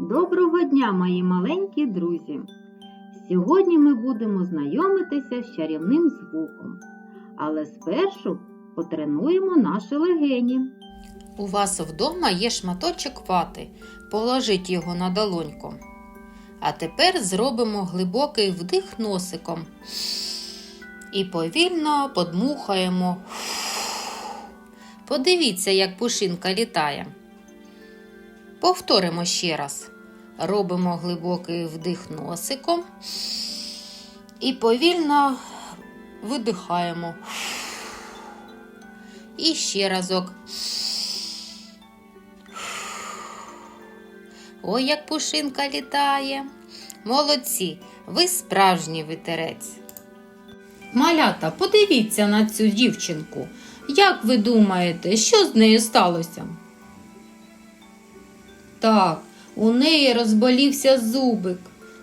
Доброго дня, мої маленькі друзі! Сьогодні ми будемо знайомитися з чарівним звуком, але спершу потренуємо наші легені. У вас вдома є шматочок вати. Положіть його на долоньку. А тепер зробимо глибокий вдих носиком і повільно подмухаємо. Подивіться, як пушинка літає. Повторимо ще раз. Робимо глибокий вдих носиком і повільно видихаємо. І ще разок. Ой, як пушинка літає. Молодці, ви справжній вітерець. Малята, подивіться на цю дівчинку. Як ви думаєте, що з нею сталося? Так, у неї розболівся зубик.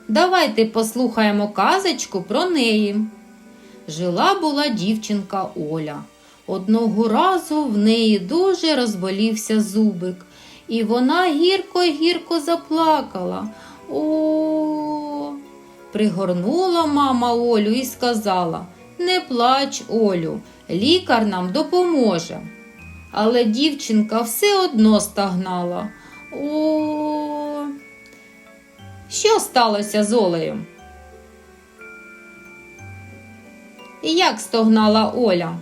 Давайте послухаємо казочку про неї. Жила була дівчинка Оля. Одного разу в неї дуже розболівся зубик, і вона гірко-гірко заплакала. О, пригорнула мама Олю і сказала: Не плач, Олю, лікар нам допоможе. Але дівчинка все одно стагнала. О, що сталося з Олею? І як стогнала Оля?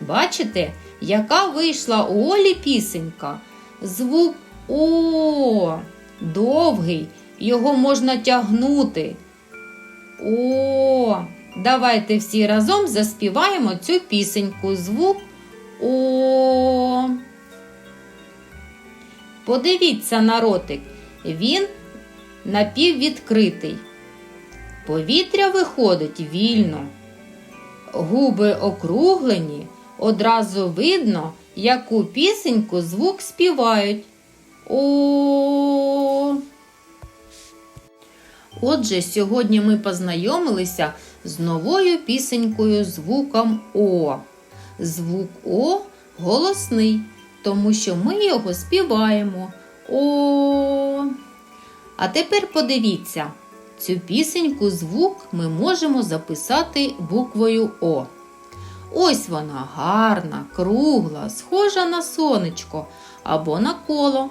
Бачите, яка вийшла у Олі пісенька? Звук О довгий, його можна тягнути. О, давайте всі разом заспіваємо цю пісеньку. Звук О. Подивіться на ротик, він напіввідкритий. Повітря виходить вільно. Губи округлені, одразу видно, яку пісеньку звук співають. О. Отже, сьогодні ми познайомилися з новою пісенькою звуком О. Звук О голосний, тому що ми його співаємо. О. А тепер подивіться, цю пісеньку звук ми можемо записати буквою О. Ось вона гарна, кругла, схожа на сонечко або на коло.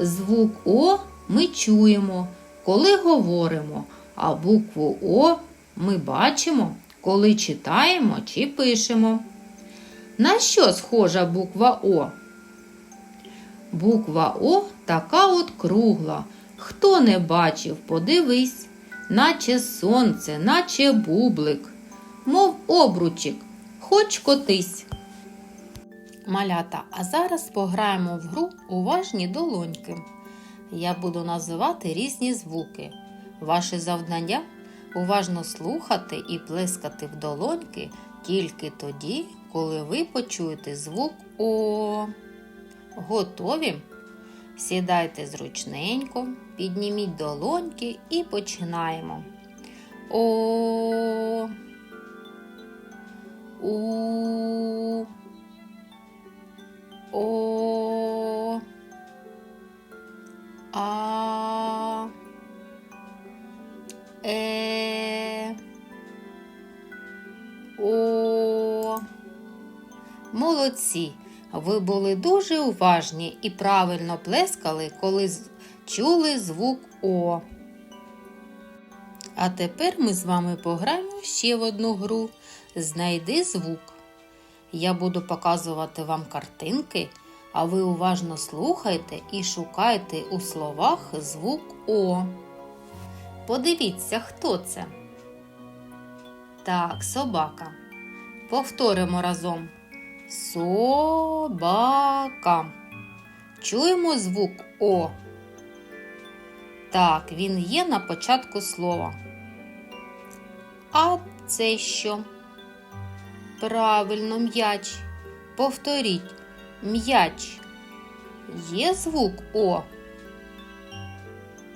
Звук О ми чуємо, коли говоримо, а букву О ми бачимо, коли читаємо чи пишемо. На що схожа буква О? Буква О така от кругла. Хто не бачив, подивись, наче сонце, наче бублик, мов обручик, хоч котись. Малята, а зараз пограємо в гру уважні долоньки. Я буду називати різні звуки. Ваше завдання уважно слухати і плескати в долоньки тільки тоді, коли ви почуєте звук О. Готові? Сідайте зручненько, підніміть долоньки і починаємо. О. У. О. А. Е. О. Молодці! Ви були дуже уважні і правильно плескали, коли чули звук О. А тепер ми з вами пограємо ще в одну гру Знайди звук. Я буду показувати вам картинки, а ви уважно слухайте і шукайте у словах звук О. Подивіться, хто це. Так, собака. Повторимо разом. Собака. Чуємо звук О. Так, він є на початку слова. А це що? Правильно, м'яч. Повторіть. М'яч. Є звук О?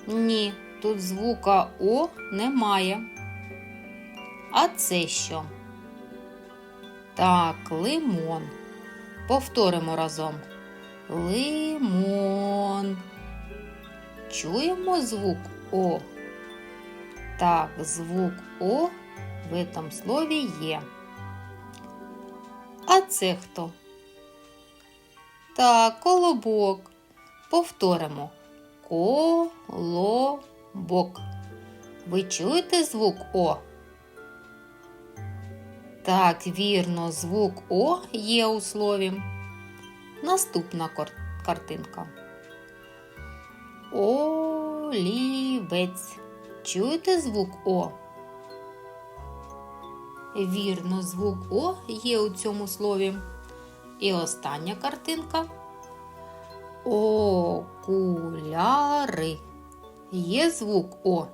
Ні, тут звука О немає. А це що? Так, лимон. Повторимо разом. Лимон. Чуємо звук О. Так, звук О в цьому слові є. А це хто? Так, колобок. Повторимо. Колобок. Ви чуєте звук О? Так, вірно, звук О є у слові. Наступна картинка. Олівець. Чуєте звук О? Вірно, звук О є у цьому слові. І остання картинка. Окуляри. Є звук О.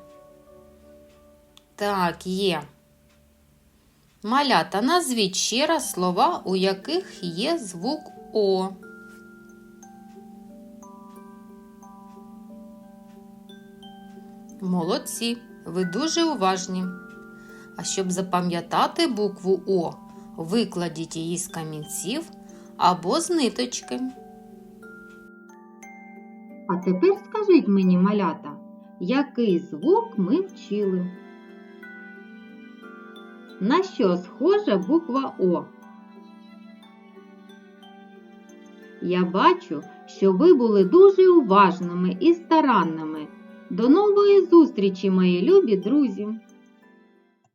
Так, є. Малята, назвіть ще раз слова, у яких є звук О. Молодці, ви дуже уважні. А щоб запам'ятати букву О, викладіть її з камінців або з ниточки. А тепер скажіть мені, малята, який звук ми вчили? На що схожа буква О? Я бачу, що ви були дуже уважними і старанними. До нової зустрічі, мої любі друзі!